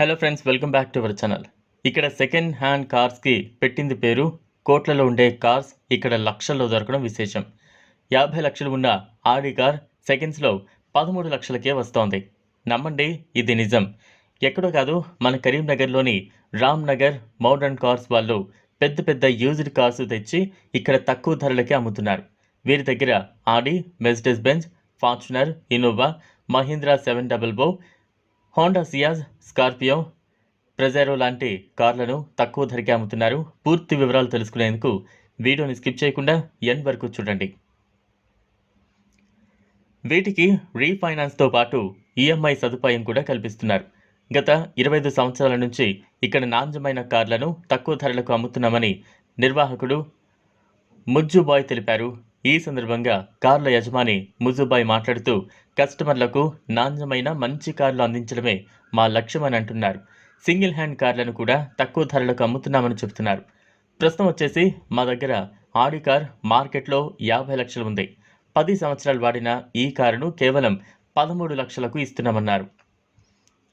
Hello friends welcome back to our channel ఇక్కడ second hand కార్స్కి పెట్టింది పేరు కోట్లలో ఉండే కార్స్ ఇక్కడ లక్షల్లో దొరకడం విశేషం. యాభై లక్షలు ఉన్న ఆడి కార్ సెకండ్స్లో పదమూడు లక్షలకే వస్తోంది. నమ్మండి ఇది నిజం. ఎక్కడో కాదు మన కరీంనగర్లోని రామ్ నగర్ మోడర్న్ కార్స్ వాళ్ళు పెద్ద పెద్ద యూజ్డ్ కార్స్ తెచ్చి ఇక్కడ తక్కువ ధరలకే అమ్ముతున్నారు. వీరి దగ్గర Audi Mercedes Benz Fortuner Innova Mahindra seven double బో హోండా సియాజ్ స్కార్పియో ప్రెజారో లాంటి కార్లను తక్కువ ధరకే అమ్ముతున్నారు. పూర్తి వివరాలు తెలుసుకునేందుకు వీడియోని స్కిప్ చేయకుండా ఎన్ వరకు చూడండి. వీటికి రీఫైనాన్స్తో పాటు ఈఎంఐ సదుపాయం కూడా కల్పిస్తున్నారు. గత ఇరవై ఐదు సంవత్సరాల నుంచి ఇక్కడ నాణ్యమైన కార్లను తక్కువ ధరలకు అమ్ముతున్నామని నిర్వాహకుడు ముజ్జుబాయ్ తెలిపారు. ఈ సందర్భంగా కార్ల యజమాని ముజుబాయ్ మాట్లాడుతూ కస్టమర్లకు నాణ్యమైన మంచి కార్లు అందించడమే మా లక్ష్యమని అంటున్నారు. సింగిల్ హ్యాండ్ కార్లను కూడా తక్కువ ధరలకు అమ్ముతున్నామని చెబుతున్నారు. ప్రస్తుతం వచ్చేసి మా దగ్గర ఆడి కార్ మార్కెట్లో యాభై లక్షలు ఉంది. పది సంవత్సరాలు వాడిన ఈ కారును కేవలం పదమూడు లక్షలకు ఇస్తున్నామన్నారు.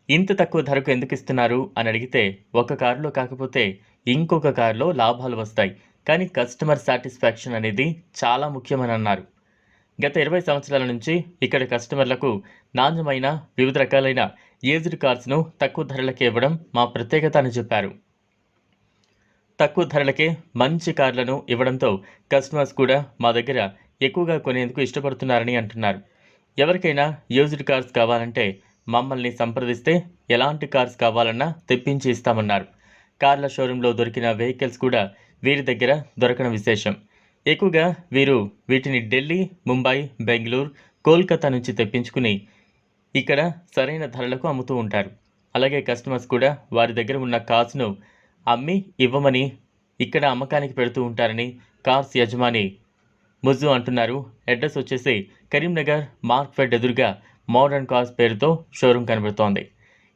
ఇంత తక్కువ ధరకు ఎందుకు ఇస్తున్నారు? అని అడిగితే ఒక కారులో కాకపోతే ఇంకొక కారులో లాభాలు వస్తాయి. కానీ కస్టమర్ సాటిస్ఫాక్షన్ అనేది చాలా ముఖ్యమని అన్నారు గత ఇరవై సంవత్సరాల నుంచి ఇక్కడ కస్టమర్లకు నాణ్యమైన వివిధ రకాలైన ఏజ్డ్ కార్స్ను తక్కువ ధరలకే ఇవ్వడం మా ప్రత్యేకత అని చెప్పారు. తక్కువ ధరలకే మంచి కార్లను ఇవ్వడంతో కస్టమర్స్ కూడా మా దగ్గర ఎక్కువగా కొనేందుకు ఇష్టపడుతున్నారని అంటున్నారు. ఎవరికైనా యూజ్డ్ కార్స్ కావాలంటే మమ్మల్ని సంప్రదిస్తే ఎలాంటి కార్స్ కావాలన్నా తెప్పించి ఇస్తామన్నారు. కార్ల షోరూంలో దొరికిన వెహికల్స్ కూడా వీరి దగ్గర దొరకడం విశేషం. ఎక్కువగా వీరు వీటిని ఢిల్లీ ముంబై బెంగళూరు కోల్కతా నుంచి తెప్పించుకుని ఇక్కడ సరైన ధరలకు అమ్ముతూ ఉంటారు. అలాగే కస్టమర్స్ కూడా వారి దగ్గర ఉన్న కార్స్ను అమ్మి ఇవ్వమని ఇక్కడ అమ్మకానికి పెడుతూ ఉంటారని కార్స్ యజమాని ముజ్జు అంటున్నారు. అడ్రస్ వచ్చేసి కరీంనగర్ మార్క్ ఫెడ్ ఎదురుగా మోడర్న్ కార్స్ పేరుతో షోరూమ్ కనబడుతోంది.